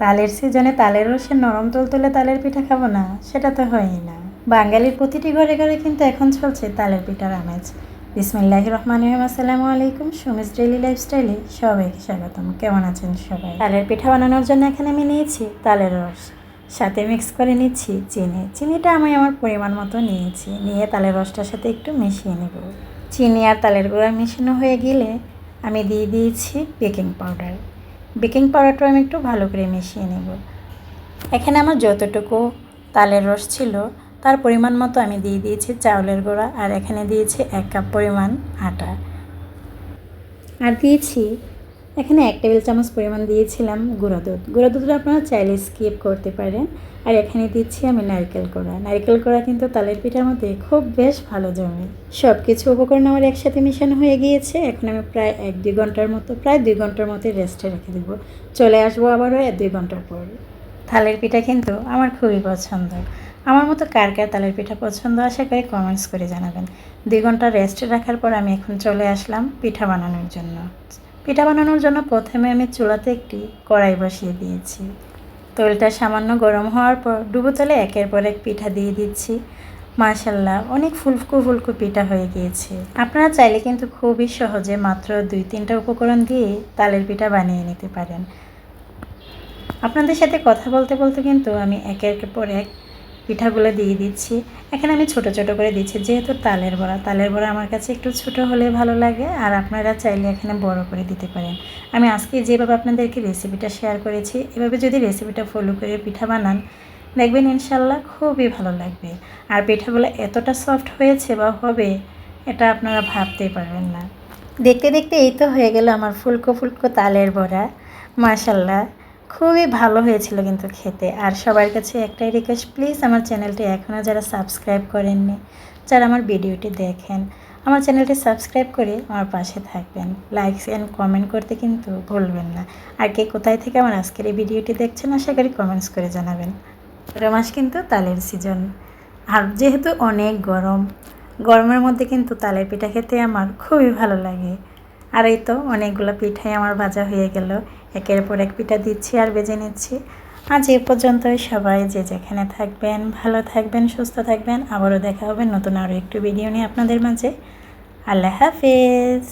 তালের সিজনে তালের রসে নরম তুলতুলে তালের পিঠা খাব না, সেটা তো হয়ই না। বাঙালির প্রতিটি ঘরে ঘরে কিন্তু এখন চলছে তালের পিঠার আমেজ। বিসমিল্লাহ রহমান রহিম, আসসালামু আলাইকুম, সুমিস ডেইলি লাইফস্টাইলে সবাইকে স্বাগতম। কেমন আছেন সবাই? তালের পিঠা বানানোর জন্য এখানে আমি নিয়েছি তালের রস। সাথে মিক্স করে নিচ্ছি চিনি। চিনিটা আমি আমার পরিমাণ মতো নিয়েছি। নিয়ে তালের রসটার সাথে একটু মিশিয়ে নেব। চিনি আর তালের গুঁড়া মিশানো হয়ে গেলে আমি দিয়ে দিয়েছি বেকিং পাউডার। বেকিং পাউডারটা আমি একটু ভালো করে মিশিয়ে নেব। এখানে আমার যতটুকু তালের রস ছিল, তার পরিমাণ মতো আমি দিয়ে দিয়েছি চাউলের গুঁড়া, আর এখানে দিয়েছি এক কাপ পরিমাণ আটা। আর দিয়েছি এখানে এক টেবিল চামচ পরিমাণ দিয়েছিলাম গুঁড়ো দুধ। গুঁড়ো দুধটা আপনারা চাইলে স্কিপ করতে পারেন। আর এখানে দিচ্ছি আমি নারকেল কোড়া। নারকেল কোড়া কিন্তু তালের পিঠার মধ্যে খুব বেশ ভালো জমে। সব কিছু উপকরণ আমার একসাথে মিশানো হয়ে গিয়েছে। এখন আমি প্রায় এক দুই ঘণ্টার মতো, প্রায় দুই ঘণ্টার মতো রেস্টে রেখে দেবো। চলে আসব আবারও এক দুই ঘণ্টার পর। তালের পিঠা কিন্তু আমার খুবই পছন্দ। আমার মতো কার কার তালের পিঠা পছন্দ আশা করি কমেন্টস করে জানাবেন। দুই ঘণ্টা রেস্টে রাখার পর আমি এখন চলে আসলাম পিঠা বানানোর জন্য। পিঠা বানানোর জন্য প্রথমে আমি চুলাতে একটি কড়াই বসিয়ে দিয়েছি। তেলটা সামান্য গরম হওয়ার পর ডুবো তেলে একের পর এক পিঠা দিয়ে দিচ্ছি। মাশাল্লাহ অনেক ফুলকু ফুলকু পিঠা হয়ে গিয়েছে। আপনারা চাইলে কিন্তু খুবই সহজে মাত্র দুই তিনটা উপকরণ দিয়ে তালের পিঠা বানিয়ে নিতে পারেন। আপনাদের সাথে কথা বলতে বলতে কিন্তু আমি একের পর এক পিঠাগুলো দিয়ে দিচ্ছি। এখানে আমি ছোট ছোট করে দিচ্ছি, যেহেতু তালের বড়া। তালের বড়া আমার কাছে একটু ছোট হলে ভালো লাগে, আর আপনারা চাইলে এখানে বড় করে দিতে পারেন। আমি আজকে যেভাবে আপনাদেরকে রেসিপিটা শেয়ার করেছি, এভাবে যদি রেসিপিটা ফলো করে পিঠা বানান, দেখবেন ইনশাল্লাহ খুবই ভালো লাগবে। আর পিঠাগুলো এতটা সফট হয়েছে বা হবে, এটা আপনারা ভাবতেই পারবেন না। দেখতে দেখতে এই তো হয়ে গেল আমার ফুলকো ফুলকো তালের বড়া। মাশাল্লাহ খুবই ভালো হয়েছিল কিন্তু খেতে। আর সবার কাছে একটাই রিকোয়েস্ট প্লিজ আমার চ্যানেলটি এখনও যারা সাবস্ক্রাইব করেননি, যারা আমার ভিডিওটি দেখেন, আমার চ্যানেলটি সাবস্ক্রাইব করে আমার পাশে থাকবেন। লাইক অ্যান্ড কমেন্ট করতে কিন্তু ভুলবেন না। আর কে কোথায় থেকে আমার আজকের এই ভিডিওটি দেখছেন, আশা করি কমেন্টস করে জানাবেন। বারো মাস কিন্তু তালের সিজন আর যেহেতু অনেক গরম, গরমের মধ্যে কিন্তু তালের পিঠা খেতে আমার খুবই ভালো লাগে। আর এই তো অনেকগুলো পিঠাই আমার ভাজা হয়ে গেল। একের পর এক পিঠা দিচ্ছি আর বেজে নিচ্ছি। আজ এ পর্যন্তই সবাই, যে যেখানে থাকবেন, ভালো থাকবেন, সুস্থ থাকবেন। আবারও দেখা হবে নতুন আরও একটু ভিডিও নিয়ে আপনাদের মাঝে। আল্লাহ হাফেজ।